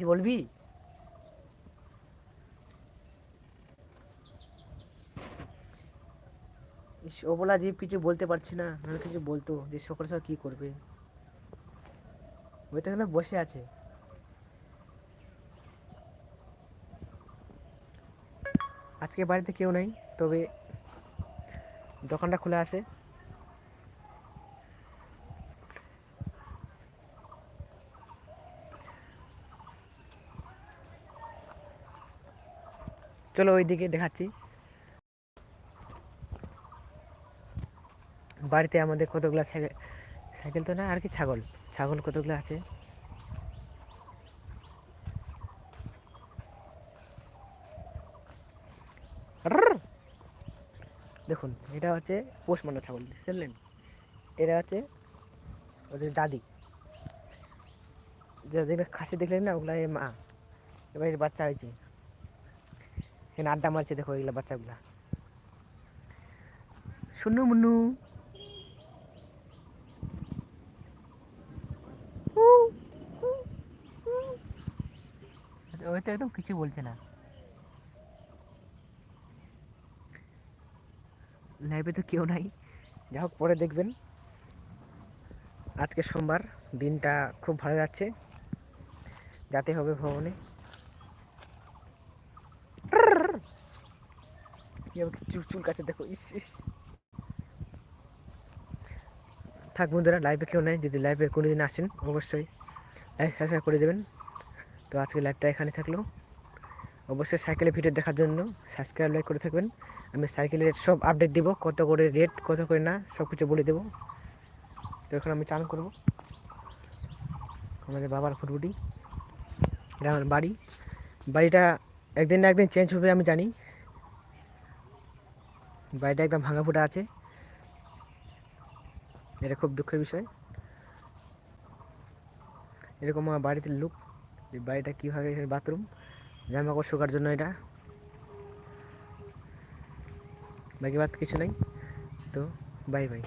কিছু বলবি? ওবলা জীব কিছু বলতে পারছি না নাহলে কিছু বলতো, যে সকাল সকাল কি করবে? ওই তো এখানে বসে আছে। আজকে বাড়িতে কেউ নেই, তবে দোকানটা খোলা আছে। চলো ওইদিকে দেখাচ্ছি। বাড়িতে আমাদের কতগুলো সাইকেল সাইকেল তো না, আর কি ছাগল? ছাগল কতগুলো আছে? দেখুন, এটা হচ্ছে পোষ মানা ছাগল, বুঝলেন? এটা হচ্ছে ওদের দাদি। যাদের খাসি দেখলেন না, ওগুলা মা এবার বাচ্চা হয়েছে। এখানে আড্ডা মারছে, দেখো এগুলা বাচ্চাগুলা। শুনু মুন্নু। ওই তো একদম কিছু বলছে না। লাইভে তো কেউ নাই। যা হোক, পরে দেখবেন। আজকে সোমবার, দিনটা খুব ভালো যাচ্ছে। যাতে হবে ভবনে কীভাবে চুল চুল কাছে দেখো, ইস ইস। থাক বন্ধুরা লাইভে কেউ নাই, যদি লাইভে কোনো দিন আসেন, অবশ্যই লাইভ সাবস্ক্রাইব করে দেবেন। তো আজকে লাইভটা এখানে থাকল। অবশ্যই সাইকেলের ভিডিও দেখার জন্য সাবস্ক্রাইব লাইক করে থাকবেন। আমি সাইকেলের সব আপডেট দিব, কত করে রেট কত করে না সব কিছু বলে দেবো। তো এখন আমি চান করব। আমাদের বাবার ফুটবুটি আমার বাড়ি। বাড়িটা একদিন না একদিন চেঞ্জ হবে, আমি জানি। বাড়িটা একদম ভাঙা ফুটা আছে। এটা খুব দুঃখের বিষয়। এরকম আমার বাড়িতে লুক বাড়িটা কীভাবে বাথরুম জামা কাপড় শোকার জন্য এটা। বাকি বাদ কিছু নাই। তো বাই বাই